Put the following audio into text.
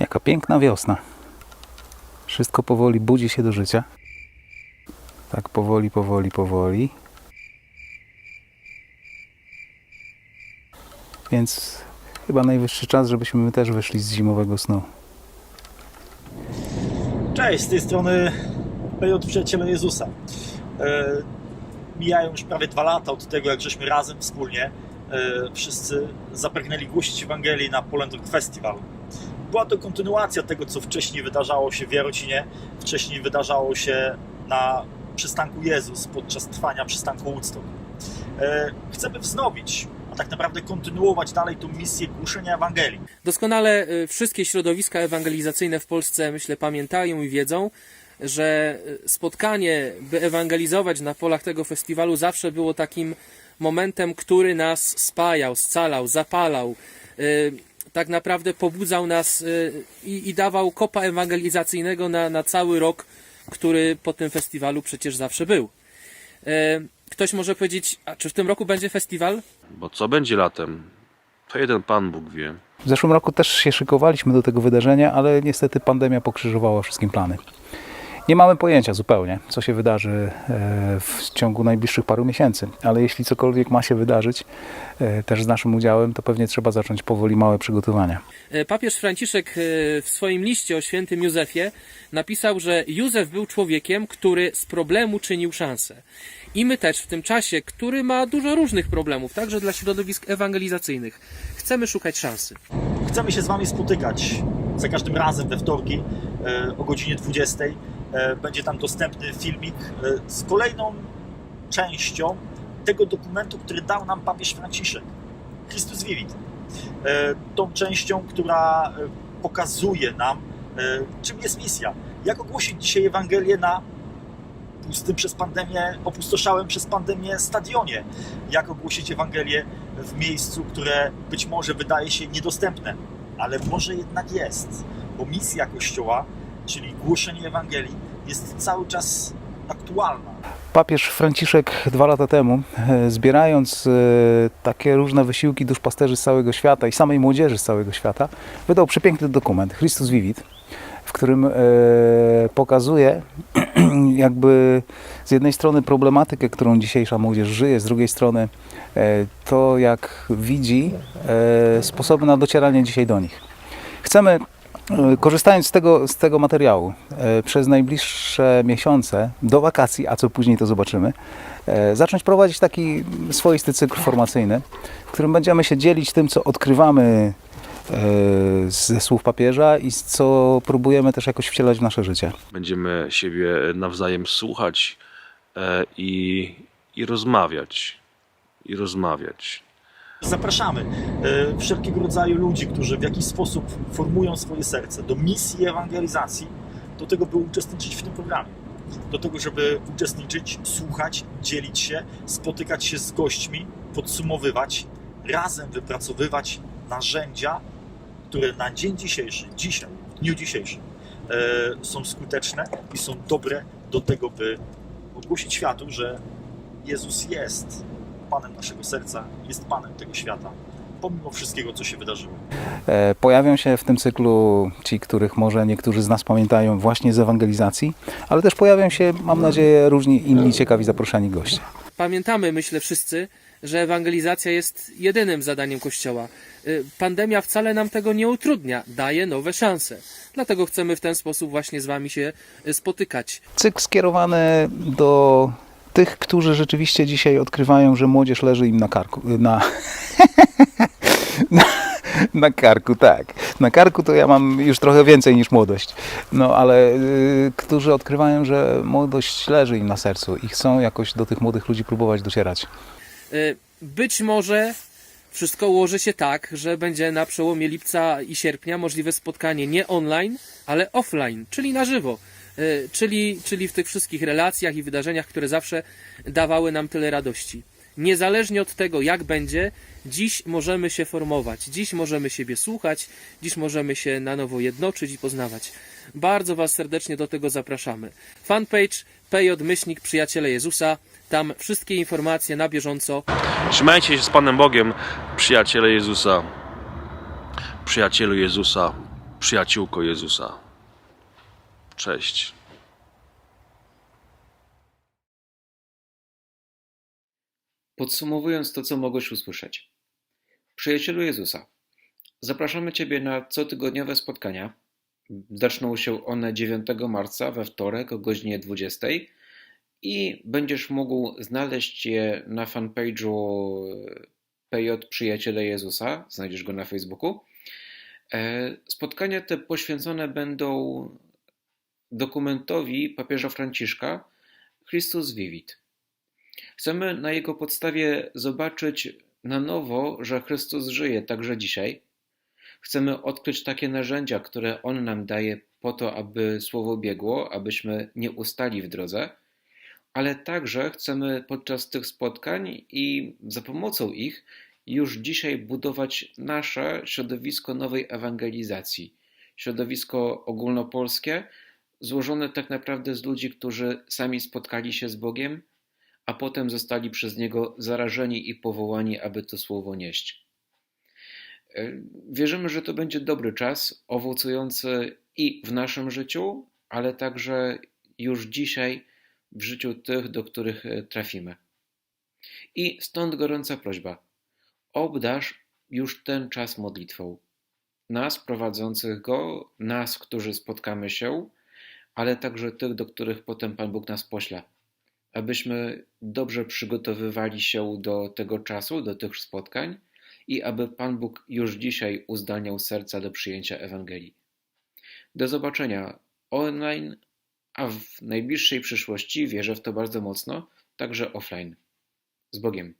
Taka piękna wiosna. Wszystko powoli budzi się do życia. Tak powoli, powoli, powoli. Więc chyba najwyższy czas, żebyśmy my też wyszli z zimowego snu. Cześć, z tej strony PJ Przyjaciele Jezusa. E, mijają już prawie dwa lata od tego, jak żeśmy razem wspólnie e, wszyscy zapragnęli głosić Ewangelii na Poland Rock Festival. Była to kontynuacja tego, co wcześniej wydarzało się w Jarocinie, wcześniej wydarzało się na przystanku Jezus podczas trwania przystanku Woodstock. E, chcemy wznowić, a tak naprawdę kontynuować dalej tą misję głoszenia Ewangelii. Doskonale y, wszystkie środowiska ewangelizacyjne w Polsce, myślę, pamiętają i wiedzą, że y, spotkanie, by ewangelizować na polach tego festiwalu, zawsze było takim momentem, który nas spajał, scalał, zapalał. Tak naprawdę pobudzał nas y, i, i dawał kopa ewangelizacyjnego na, na cały rok, który po tym festiwalu przecież zawsze był. Y, Ktoś może powiedzieć, a czy w tym roku będzie festiwal? Bo co będzie latem? To jeden Pan Bóg wie. W zeszłym roku też się szykowaliśmy do tego wydarzenia, ale niestety pandemia pokrzyżowała wszystkim plany. Nie mamy pojęcia zupełnie, co się wydarzy e, w ciągu najbliższych paru miesięcy, ale jeśli cokolwiek ma się wydarzyć, e, też z naszym udziałem, to pewnie trzeba zacząć powoli małe przygotowania. E, Papież Franciszek w swoim liście o świętym Józefie napisał, że Józef był człowiekiem, który z problemu czynił szansę. I my też w tym czasie, który ma dużo różnych problemów, także dla środowisk ewangelizacyjnych, chcemy szukać szansy. Chcemy się z Wami spotykać za każdym razem we wtorki o godzinie 20. E, Będzie tam dostępny filmik e, z kolejną częścią tego dokumentu, który dał nam papież Franciszek. Chrystus Vivit. E, Tą częścią, która pokazuje nam, czym jest misja. Jak ogłosić dzisiaj Ewangelię na pustym przez pandemię, opustoszałym przez pandemię stadionie. Jak ogłosić Ewangelię w miejscu, które być może wydaje się niedostępne, ale może jednak jest, bo misja Kościoła, czyli głoszenie Ewangelii, jest cały czas aktualna. Papież Franciszek dwa lata temu, e, zbierając e, takie różne wysiłki duszpasterzy z całego świata i samej młodzieży z całego świata, wydał przepiękny dokument, Christus Vivit, w którym e, pokazuje jakby z jednej strony problematykę, którą dzisiejsza młodzież żyje, z drugiej strony to, jak widzi sposoby na docieranie dzisiaj do nich. Chcemy, korzystając z tego, z tego materiału, e, przez najbliższe miesiące, do wakacji, a co później to zobaczymy, e, zacząć prowadzić taki swoisty cykl formacyjny, w którym będziemy się dzielić tym, co odkrywamy e, ze słów papieża i co próbujemy też jakoś wcielać w nasze życie. Będziemy siebie nawzajem słuchać e, i, i rozmawiać. I rozmawiać. Zapraszamy e, wszelkiego rodzaju ludzi, którzy w jakiś sposób formują swoje serce do misji ewangelizacji, do tego, by uczestniczyć w tym programie. Do tego, żeby uczestniczyć, słuchać, dzielić się, spotykać się z gośćmi, podsumowywać, razem wypracowywać narzędzia, które na dzień dzisiejszy, dzisiaj, w dniu dzisiejszym e, są skuteczne i są dobre do tego, by ogłosić światu, że Jezus jest Panem naszego serca, jest Panem tego świata, pomimo wszystkiego, co się wydarzyło. E, Pojawią się w tym cyklu ci, których może niektórzy z nas pamiętają właśnie z ewangelizacji, ale też pojawią się, mam nadzieję, różni inni ciekawi zaproszeni goście. Pamiętamy, myślę wszyscy, że ewangelizacja jest jedynym zadaniem Kościoła. Y, Pandemia wcale nam tego nie utrudnia, daje nowe szanse. Dlatego chcemy w ten sposób właśnie z Wami się y, spotykać. Cykl skierowany do tych, którzy rzeczywiście dzisiaj odkrywają, że młodzież leży im na karku. Na, na, na karku, tak. Na karku to ja mam już trochę więcej niż młodość. No ale y, którzy odkrywają, że młodość leży im na sercu i chcą jakoś do tych młodych ludzi próbować docierać. Y, Być może wszystko ułoży się tak, że będzie na przełomie lipca i sierpnia możliwe spotkanie nie online, ale offline, czyli na żywo. Y, Czyli, czyli w tych wszystkich relacjach i wydarzeniach, które zawsze dawały nam tyle radości. Niezależnie od tego, jak będzie, dziś możemy się formować, dziś możemy siebie słuchać, dziś możemy się na nowo jednoczyć i poznawać. Bardzo Was serdecznie do tego zapraszamy. Fanpage PJ Myślnik Przyjaciele Jezusa. Tam wszystkie informacje na bieżąco. Trzymajcie się z Panem Bogiem, przyjaciele Jezusa. Przyjacielu Jezusa. przyjaciółko Jezusa. Cześć. Podsumowując to, co mogłeś usłyszeć. Przyjacielu Jezusa, zapraszamy Ciebie na cotygodniowe spotkania. Zaczną się one 9 marca we wtorek o godzinie 20 i będziesz mógł znaleźć je na fanpage'u PJ Przyjaciele Jezusa. Znajdziesz go na Facebooku. E, Spotkania te poświęcone będą dokumentowi papieża Franciszka Christus Vivit. Chcemy na jego podstawie zobaczyć na nowo, że Chrystus żyje także dzisiaj. Chcemy odkryć takie narzędzia, które On nam daje po to, aby słowo biegło, abyśmy nie ustali w drodze, ale także chcemy podczas tych spotkań i za pomocą ich już dzisiaj budować nasze środowisko nowej ewangelizacji. Środowisko ogólnopolskie, złożone tak naprawdę z ludzi, którzy sami spotkali się z Bogiem, a potem zostali przez Niego zarażeni i powołani, aby to słowo nieść. E, Wierzymy, że to będzie dobry czas, owocujący i w naszym życiu, ale także już dzisiaj w życiu tych, do których e, trafimy. I stąd gorąca prośba: obdarz już ten czas modlitwą. Nas prowadzących go, nas, którzy spotkamy się, ale także tych, do których potem Pan Bóg nas pośle abyśmy dobrze przygotowywali się do tego czasu, do tych spotkań i aby Pan Bóg już dzisiaj uzdalniał serca do przyjęcia Ewangelii. Do zobaczenia online, a w najbliższej przyszłości, wierzę w to bardzo mocno, także offline. Z Bogiem.